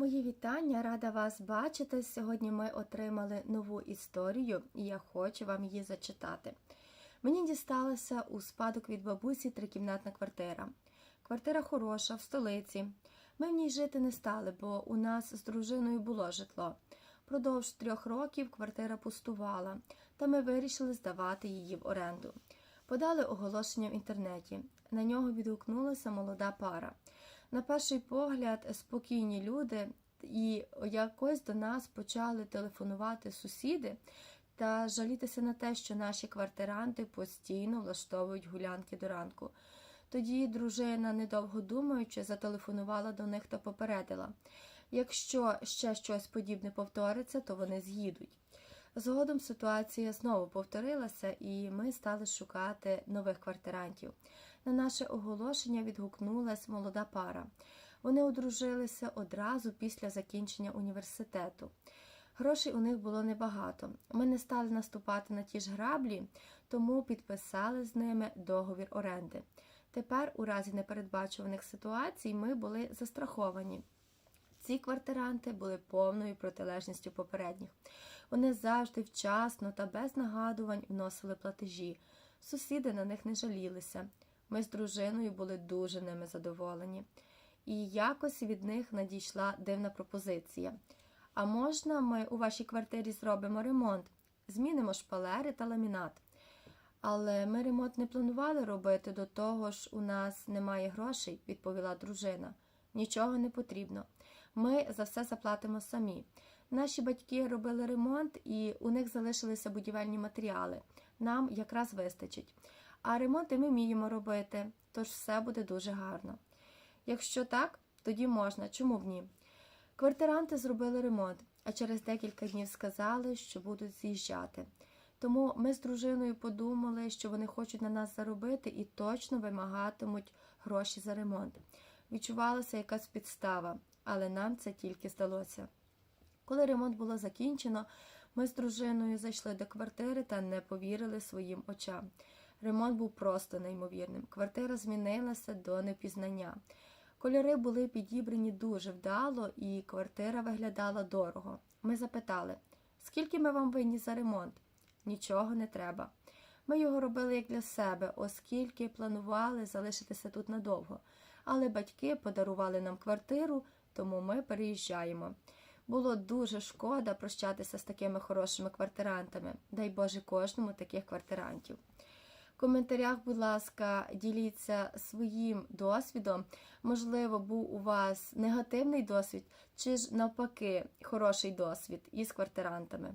Мої вітання, рада вас бачити. Сьогодні ми отримали нову історію, і я хочу вам її зачитати. Мені дісталася у спадок від бабусі трикімнатна квартира. Квартира хороша, в столиці. Ми в ній жити не стали, бо у нас з дружиною було житло. Продовж трьох років квартира пустувала, та ми вирішили здавати її в оренду. Подали оголошення в інтернеті. На нього відгукнулася молода пара. На перший погляд, спокійні люди, і якось до нас почали телефонувати сусіди та жалітися на те, що наші квартиранти постійно влаштовують гулянки до ранку. Тоді дружина, недовго думаючи, зателефонувала до них та попередила: якщо ще щось подібне повториться, то вони з'їдуть. Згодом ситуація знову повторилася, і ми стали шукати нових квартирантів. На наше оголошення відгукнулась молода пара. Вони одружилися одразу після закінчення університету. Грошей у них було небагато. Ми не стали наступати на ті ж граблі, тому підписали з ними договір оренди. Тепер, у разі непередбачуваних ситуацій, ми були застраховані. Ці квартиранти були повною протилежністю попередніх. Вони завжди вчасно та без нагадувань вносили платежі. Сусіди на них не жалілися. Ми з дружиною були дуже ними задоволені. І якось від них надійшла дивна пропозиція. А можна ми у вашій квартирі зробимо ремонт, змінимо шпалери та ламінат. Але ми ремонт не планували робити, до того ж у нас немає грошей, відповіла дружина. Нічого не потрібно. Ми за все заплатимо самі. Наші батьки робили ремонт, і у них залишилися будівельні матеріали. Нам якраз вистачить. А ремонти ми вміємо робити, тож все буде дуже гарно. Якщо так, тоді можна, чому б ні? Квартиранти зробили ремонт, а через декілька днів сказали, що будуть з'їжджати. Тому ми з дружиною подумали, що вони хочуть на нас заробити і точно вимагатимуть гроші за ремонт. Відчувалася якась підстава, але нам це тільки здалося. Коли ремонт було закінчено, ми з дружиною зайшли до квартири та не повірили своїм очам. Ремонт був просто неймовірним. Квартира змінилася до непізнання. Кольори були підібрані дуже вдало, і квартира виглядала дорого. Ми запитали, скільки ми вам винні за ремонт? Нічого не треба. Ми його робили як для себе, оскільки планували залишитися тут надовго. Але батьки подарували нам квартиру, тому ми переїжджаємо. Було дуже шкода прощатися з такими хорошими квартирантами. Дай Боже кожному таких квартирантів. В коментарях, будь ласка, діліться своїм досвідом. Можливо, був у вас негативний досвід, чи ж навпаки хороший досвід із квартирантами.